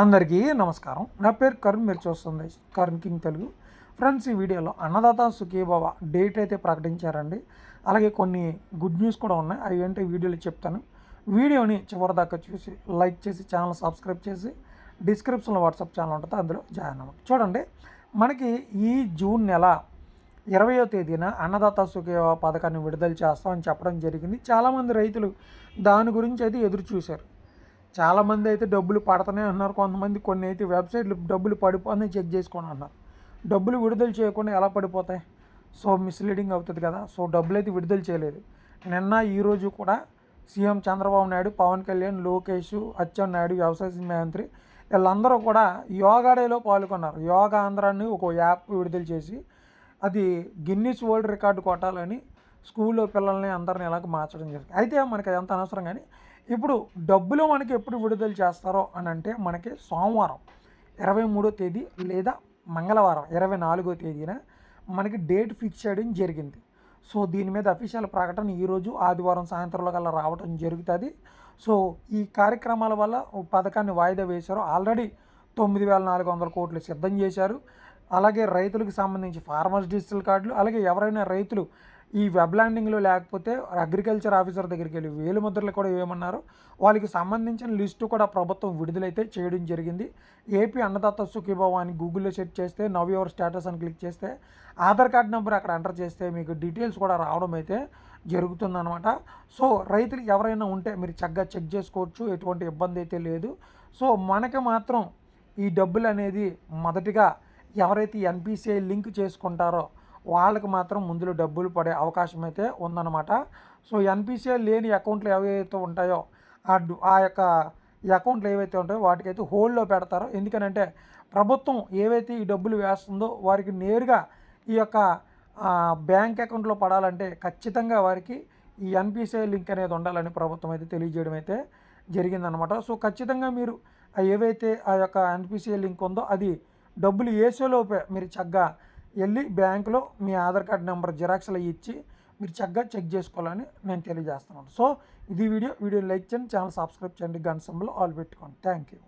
అందరికీ నమస్కారం. నా పేరు కరుణ్ మీరు చూస్తుంది కరుణ్ కింగ్ తెలుగు. ఫ్రెండ్స్ ఈ వీడియోలో అన్నదాత సుఖీభవ డేట్ అయితే ప్రకటించారండి. అలాగే కొన్ని గుడ్ న్యూస్ కూడా ఉన్నాయి. అవి ఏంటంటే వీడియోలో చెప్తాను. వీడియోని చివరిదాకా చూసి లైక్ చేసి ఛానల్ సబ్స్క్రైబ్ చేసి డిస్క్రిప్షన్లో వాట్సాప్ ఛానల్ ఉంటుంది అందులో జాయిన్ అవ్వండి. చూడండి మనకి ఈ జూన్ నెల ఇరవయో తేదీన అన్నదాత సుఖీభవ పథకాన్ని విడుదల చేస్తామని చెప్పడం జరిగింది. చాలామంది రైతులు దాని గురించి అయితే ఎదురు చూశారు. చాలామంది అయితే డబ్బులు పడుతూనే ఉన్నారు కొంతమంది కొన్ని అయితే వెబ్సైట్లు డబ్బులు పడిపోయి చెక్ చేసుకొని అన్నారు. డబ్బులు విడుదల చేయకుండా ఎలా పడిపోతాయి? సో మిస్లీడింగ్ అవుతుంది కదా. సో డబ్బులు అయితే విడుదల చేయలేదు. నిన్న ఈరోజు కూడా సీఎం చంద్రబాబు నాయుడు పవన్ కళ్యాణ్ లోకేష్ అచ్చెన్నాయుడు వ్యవసాయ మంత్రి వీళ్ళందరూ కూడా యోగా డేలో పాల్గొన్నారు. యోగా ఆంధ్రాన్ని ఒక యాప్ విడుదల చేసి అది గిన్నీస్ వరల్డ్ రికార్డు కొట్టాలని స్కూల్లో పిల్లల్ని అందరిని ఎలాగ మార్చడం జరిగింది. అయితే మనకి ఎంత అనవసరం కానీ ఇప్పుడు డబ్బులు మనకి ఎప్పుడు విడుదల చేస్తారో అని అంటే మనకి సోమవారం ఇరవై మూడో తేదీ లేదా మంగళవారం ఇరవై నాలుగో తేదీన మనకి డేట్ ఫిక్స్ చేయడం జరిగింది. సో దీని మీద అఫీషియల్ ప్రకటన ఈరోజు ఆదివారం సాయంత్రంలో కల్లా రావడం జరుగుతుంది. సో ఈ కార్యక్రమాల వల్ల పథకాన్ని వాయిదా వేశారు. ఆల్రెడీ తొమ్మిది వేల నాలుగు వందల కోట్లు సిద్ధం చేశారు. అలాగే రైతులకు సంబంధించి ఫార్మర్స్ డిజిటల్ కార్డులు అలాగే ఎవరైనా రైతులు ఈ వెబ్ ల్యాండింగ్లో లేకపోతే అగ్రికల్చర్ ఆఫీసర్ దగ్గరికి వెళ్ళి వేలు ముద్రలు కూడా ఏమన్నారు వాళ్ళకి సంబంధించిన లిస్టు కూడా ప్రభుత్వం విడుదలైతే చేయడం జరిగింది. ఏపీ అన్నదాత సుఖీభావ అని గూగుల్లో సెర్చ్ చేస్తే నవ్ యువర్ స్టేటస్ అని క్లిక్ చేస్తే ఆధార్ కార్డ్ నెంబర్ అక్కడ ఎంటర్ చేస్తే మీకు డీటెయిల్స్ కూడా రావడం అయితే జరుగుతుందన్నమాట. సో రైతులు ఎవరైనా ఉంటే మీరు చక్కగా చెక్ చేసుకోవచ్చు. ఎటువంటి ఇబ్బంది అయితే లేదు. సో మనకి మాత్రం ఈ డబ్బులు అనేది మొదటిగా ఎవరైతే ఎన్పిసిఐ లింక్ చేసుకుంటారో వాళ్ళకి మాత్రం ముందులో డబ్బులు పడే అవకాశం అయితే ఉందన్నమాట. సో ఎన్పిసిఐ లేని అకౌంట్లు ఏవైతే ఉంటాయో ఆ ఆ యొక్క అకౌంట్లు ఏవైతే ఉంటాయో వాటికైతే హోల్డ్లో పెడతారో. ఎందుకనంటే ప్రభుత్వం ఏవైతే ఈ డబ్బులు వేస్తుందో వారికి నేరుగా ఈ యొక్క బ్యాంక్ అకౌంట్లో పడాలంటే ఖచ్చితంగా వారికి ఈ ఎన్పిసిఐ లింక్ అనేది ఉండాలని ప్రభుత్వం అయితే తెలియజేయడం అయితే జరిగిందనమాట సో ఖచ్చితంగా మీరు ఏవైతే ఆ యొక్క ఎన్పిసిఐ లింక్ ఉందో అది డబ్బులు వేసేలోపే మీరు చక్కగా వెళ్ళి బ్యాంకులో మీ ఆధార్ కార్డ్ నెంబర్ జిరాక్స్లు ఇచ్చి మీరు చక్కగా చెక్ చేసుకోవాలని నేను తెలియజేస్తున్నాను. సో ఇది వీడియో. వీడియో లైక్ చేయండి. ఛానల్ సబ్స్క్రైబ్ చేయండి. గంట సింబల్ ఆల్ పెట్టుకోండి. Thank you